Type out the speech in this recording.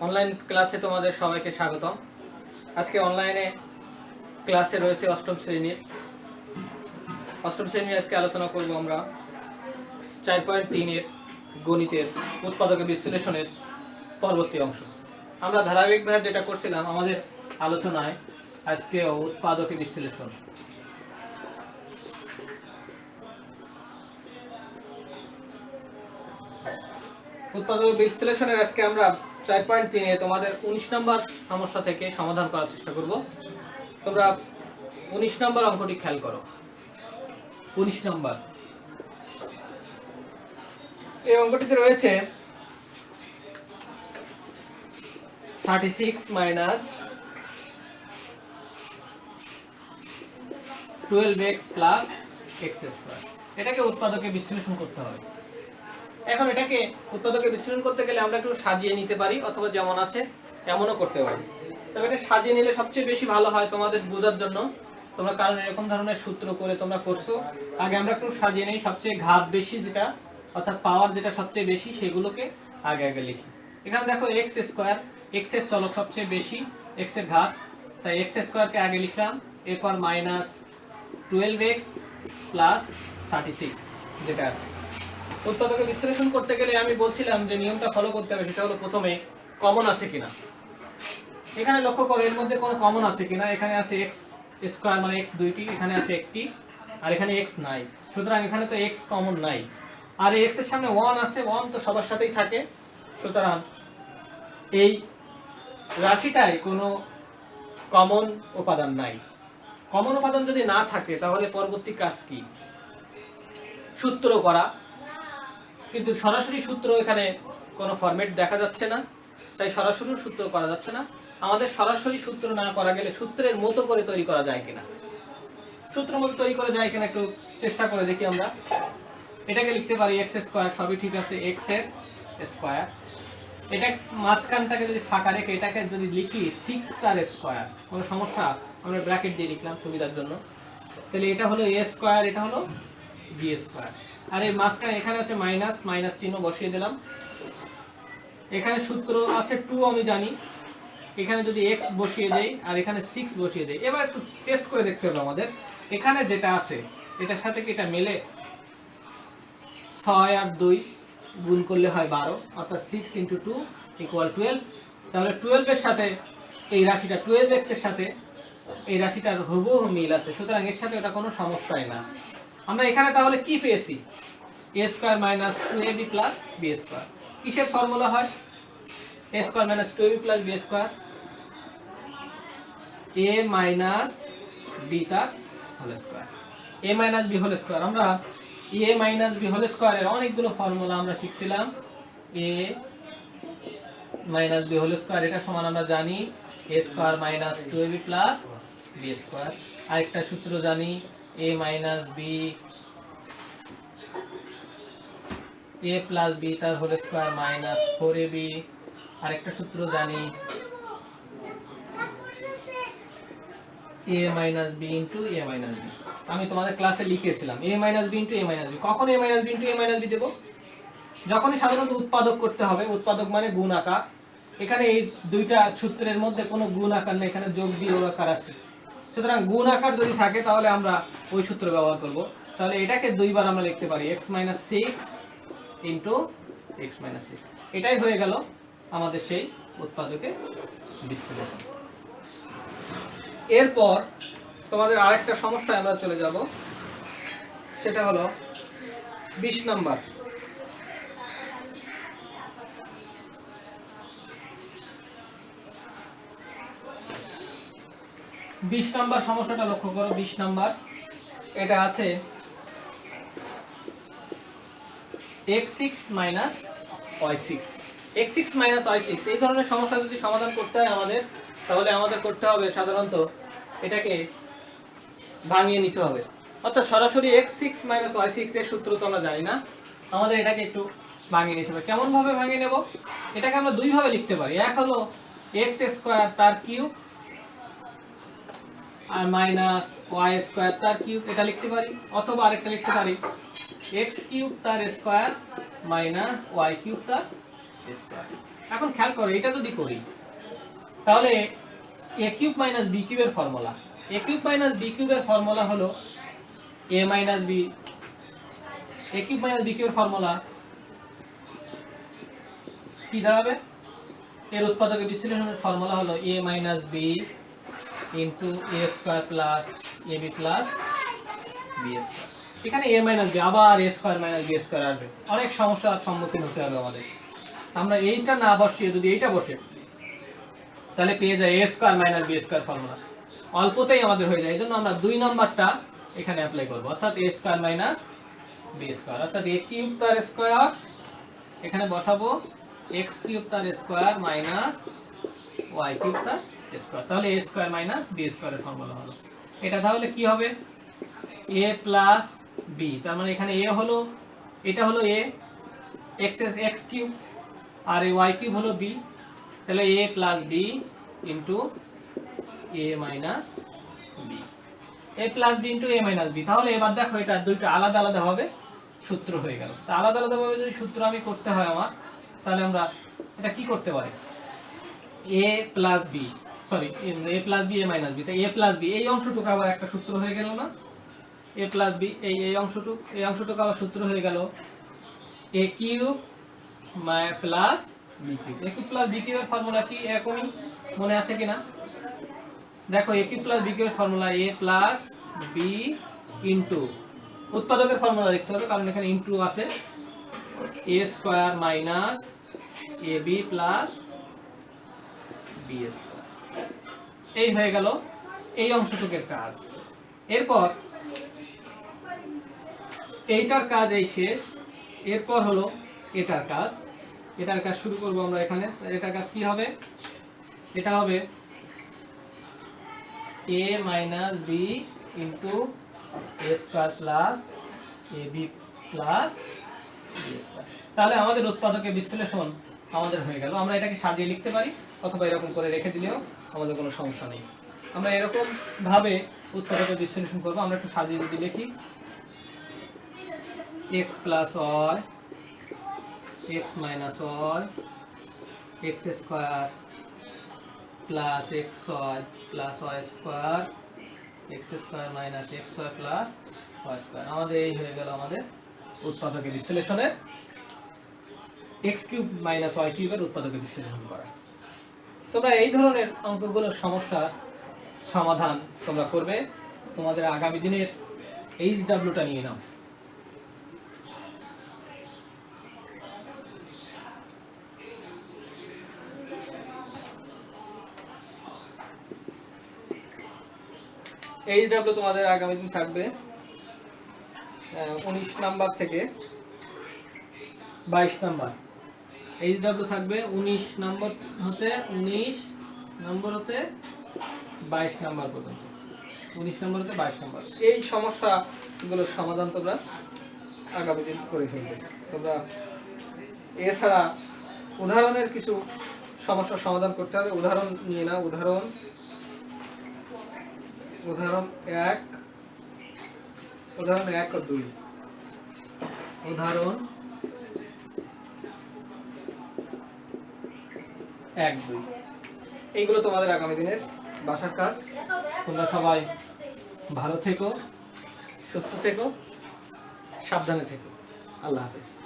Online ক্লাসে তোমাদের সবাইকে স্বাগতম। আজকে অনলাইনে ক্লাসে রয়েছে অষ্টম শ্রেণির অষ্টম শ্রেণির আজকে আলোচনা করব আমরা চার পয়েন্ট তিনের গণিতের উৎপাদকের বিশ্লেষণের পরবর্তী অংশ। আমরা ধারাবাহিকভাবে যেটা করছিলাম, আমাদের আলোচনায় আজকে উৎপাদকের বিশ্লেষণ। উৎপাদক বিশ্লেষণের আজকে আমরা চার পয়েন্ট তিনে তোমাদের উনিশ নম্বর সমস্যা থেকে সমাধান করার চেষ্টা করব। তোমরা উনিশ নম্বর অঙ্কটি খেয়াল করো। উনিশ নম্বর। এই অঙ্কটিতে রয়েছে thirty six minus twelve x plus x square এটাকে উৎপাদকে বিশ্লেষণ করতে হবে। এখন এটাকে উৎপাদকে বিশ্লেষণ করতে গেলে আমরা একটু সাজিয়ে নিতে পারি, অথবা যেমন আছে, এমনও করতে পারি। তবে এটা সাজিয়ে নিলে সবচেয়ে বেশি ভালো হয় তোমাদের বোঝার জন্য। তোমরা কারণ এরকম ধরনের সূত্র করে তোমরা করছ। আগে আমরা একটু সাজিয়ে নিই, সবচেয়ে ঘাত বেশি যেটা, অর্থাৎ পাওয়ার যেটা সবচেয়ে বেশি, সেগুলোকে আগে আগে লিখি। এখানে দেখো এক্স স্কোয়ার এক্সের চলক সবচেয়ে বেশি এক্সের ঘাত। তাই এক্স স্কোয়ারকে আগে লিখলাম, এরপর minus twelve x plus thirty six যেটা আছে। উৎপাদকে বিশ্লেষণ করতে গেলে আমি বলছিলাম যে নিয়মটা ফলো করতে হবে, সেটা হলো প্রথমে কমন আছে কিনা। এখানে লক্ষ্য করো, এর মধ্যে কোনো কমন আছে কিনা? এখানে আছে এক্স স্কোয়ার মানে এক্স দুইটি, এখানে আছে একটি, আর এখানে এক্স নাই। সুতরাং এখানে তো এক্স কমন নাই। আর এই এক্সের সামনে ওয়ান আছে ওয়ান তো সবার সাথেই থাকে। সুতরাং এই রাশিটায় কোনো কমন উপাদান নাই। কমন উপাদান যদি না থাকে, তাহলে পরবর্তী কাজ কি? সূত্র করা। কিন্তু সরাসরি সূত্র এখানে কোনো ফরম্যাট দেখা যাচ্ছে না, তাই সরাসরি সূত্র করা যাচ্ছে না। আমাদের সরাসরি সূত্র না করা গেলে সূত্রের মতো করে তৈরি করা যায় কিনা? সূত্র মতো তৈরি করা যায় কিনা একটু চেষ্টা করে দেখি আমরা। এটাকে লিখতে পারি এক্স স্কোয়ার সবই ঠিক আছে এক্সের স্কোয়ার এটা মাঝখানটাকে যদি ফাঁকা রেখে এটাকে যদি লিখি সিক্স তার স্কোয়ার কোনো সমস্যা? আমরা ব্র্যাকেট দিয়ে লিখলাম সুবিধার জন্য। তাহলে এটা হলো এ স্কোয়ার এটা হলো বি স্কোয়ার আর এই মাঝখানে এখানে আছে মাইনাস মাইনাস চিহ্ন বসিয়ে দিলাম। এখানে সূত্র আছে টু আমি জানি। এখানে যদি এক্স বসিয়ে দেই আর এখানে সিক্স বসিয়ে দেই। এবার একটু টেস্ট করে দেখতে হবে আমাদের। এখানে যেটা আছে, এটার সাথে কি এটা মেলে? ছয় আর দুই গুণ করলে হয় বারো, অর্থাৎ six into two equal twelve তাহলে টুয়েলভের সাথে এই রাশিটা টুয়েলভ এক্সের সাথে এই রাশিটার হুবহু মিল আছে। সুতরাং এর সাথে ওটা কোনো সমস্যাই না। আমরা এখানে তাহলে কি পেয়েছি? A square minus two A B plus B square কিসের ফর্মুলা হয়? A square minus two A B plus B square A minus B তার whole square A minus B whole square আমরা এ মাইনাস বি হোল স্কোয়ারের অনেকগুলো formula আমরা শিখছিলাম। A minus b whole square এটা সমান আমরা জানি। A square minus two a b plus b square আরেকটা সূত্র জানি। A minus b A plus B তার whole square minus four A আরেকটা সূত্র জানি। A minus B into A minus B আমি তোমাদের ক্লাসে লিখেছিলাম A minus B into A minus B কখন A minus B into A minus B দেবো? যখনই সাধারণত উৎপাদক করতে হবে, উৎপাদক মানে গুণ আকার। এখানে এই দুইটা সূত্রের মধ্যে কোনো গুণ আকার নেই, এখানে যোগ বিয়োগ আকার আছে। সুতরাং গুণ আকার যদি থাকে, তাহলে আমরা ওই সূত্র ব্যবহার করব। তাহলে এটাকে দুইবার আমরা লিখতে পারি x minus six into x minus six এটাই হয়ে গেল আমাদের সেই উৎপাদকে বিশ্লেষণ। এরপর তোমাদের আরেকটা সমস্যায় আমরা চলে যাব, সেটা হলো বিশ নাম্বার। বিশ নাম্বার সমস্যাটা লক্ষ্য করো, বিশ নাম্বার। এটা আছে x six minus y six x six minus y six এই ধরনের সমস্যা যদি সমাধান করতে হয় আমাদের, তাহলে আমাদের করতে হবে সাধারণত এটাকে ভাঙিয়ে নিতে হবে। অর্থাৎ সরাসরি x six minus y six এর সূত্র তো আমরা জানি না, আমাদের এটাকে একটু ভাঙিয়ে নিতে হবে। কেমন ভাবে ভাঙিয়ে নেব? এটাকে আমরা দুইভাবে লিখতে পারি। এক হলো এক্স স্কোয়ার তার কিউব আর মাইনাস ওয়াই স্কোয়ার তার কিউব এটা লিখতে পারি, অথবা আরেকটা লিখতে পারি। এক্স কিউব তার স্কোয়ার মাইনাস ওয়াই কিউব তার স্কোয়ার এখন খেয়াল করো, এটা যদি করি, তাহলে এ কিউব মাইনাস বি কিউবের formula a cube minus b কিউবের ফর্মুলা হলো a minus b a cube minus b কিউবের ফর্মুলা কি দাঁড়াবে? এর উৎপাদকের বিশ্লেষণের ফর্মুলা হলো a minus b into a square plus a b plus b square এখানে এ মাইনাস বি আবার a square minus b square আসবে। অনেক সমস্যার সম্মুখীন হতে হবে আমাদের। আমরা এইটা না বসিয়ে যদি এইটা বসে, তাহলে পেয়ে যায় a square minus b square formula অল্পতেই আমাদের হয়ে যায়। এই জন্য আমরা দুই নাম্বারটা এখানে অ্যাপ্লাই করব। অর্থাৎ a square minus b square অর্থাৎ এ কিউব তার স্কোয়ার এখানে বসাবো এক্স কিউব তার স্কোয়ার মাইনাস ওয়াই কিউব তার স্কোয়ার। তাহলে এ স্কোয়ার মাইনাস বি স্কোয়ারের ফর্মুলা হলো। এটা তাহলে কি হবে? এ প্লাস বি তার মানে এখানে এ হলো, এটা হলো এ এক্স এক্স কিউব, আর এই ওয়াই কিউব হলো বি তাহলে a plus b into a minus b a plus b into a minus b তাহলে এবার দেখো এটা দুইটা আলাদা আলাদা ভাবে সূত্র হয়ে গেল। তা আলাদা আলাদা ভাবে যদি সূত্র আমি করতে হয় আমার, তাহলে আমরা এটা কি করতে পারি? A plus b sorry a plus b a minus b তাই এ প্লাস বি এই অংশটুকু আবার একটা সূত্র হয়ে গেল না? এ প্লাস বি এই এই অংশটুকু এই অংশটুকু আবার সূত্র হয়ে গেল a cube plus b cube a cube plus b কিউবের ফর্মুলা কি? মনে আছে কিনা দেখো এ কিউব প্লাস বি কিউবের formula a plus b into উৎপাদকের formula দেখতে হবে, কারণ এখানে ইন্টু আছে। A square minus a b plus b square এই হয়ে গেল এই অংশটুকের কাজ। এরপর এইটার কাজ এই শেষ। এরপর হলো এটার কাজ। এটার কাজ শুরু করব আমরা এখানে। এটার কাজ কি হবে? এটা হবে a minus b into a square plus a b plus তাহলে আমাদের উৎপাদকের বিশ্লেষণ আমাদের হয়ে গেল। আমরা এটাকে সাজিয়ে লিখতে পারি অথবা এরকম করে রেখে দিলেও আমাদের কোনো সমস্যা নেই। আমরা এরকম ভাবে উৎপাদকের বিশ্লেষণ করব, আমরা একটু সাজিয়ে যদি লিখি x plus y x minus y x square plus x plus y square x square minus x y plus y square আমাদের এই হয়ে গেল আমাদের উৎপাদকের বিশ্লেষণের এক্স কিউব মাইনাস ওয়াই কিউবের উৎপাদকের বিশ্লেষণ করা। তোমরা এই ধরনের অঙ্কগুলোর সমস্যার সমাধান তোমরা করবে। তোমাদের আগামী দিনের এইচ ডাব্লিউটা নিয়ে নাও। এইচ ডাব্লিউ তোমাদের আগামী দিন থাকবে উনিশ নাম্বার থেকে বাইশ নাম্বার। এইচ ডাব্লিউ থাকবে উনিশ নম্বর হতে, উনিশ নম্বর হতে বাইশ নম্বর পর্যন্ত। উনিশ নম্বর হতে বাইশ নম্বর। এই সমস্যাগুলোর সমাধান তোমরা আগামী দিন করে ফেলবে। তোমরা এছাড়া উদাহরণের কিছু সমস্যার সমাধান করতে হবে। উদাহরণ নিয়ে নাও। উদাহরণ উদাহরণ এক উদাহরণ এক ও দুই। উদাহরণ এক, দুই। এইগুলো তোমাদের আগামী দিনের বাসার কাজ। তোমরা সবাই ভালো থেকো, সুস্থ থেকো, সাবধানে থেকো। আল্লাহ হাফেজ।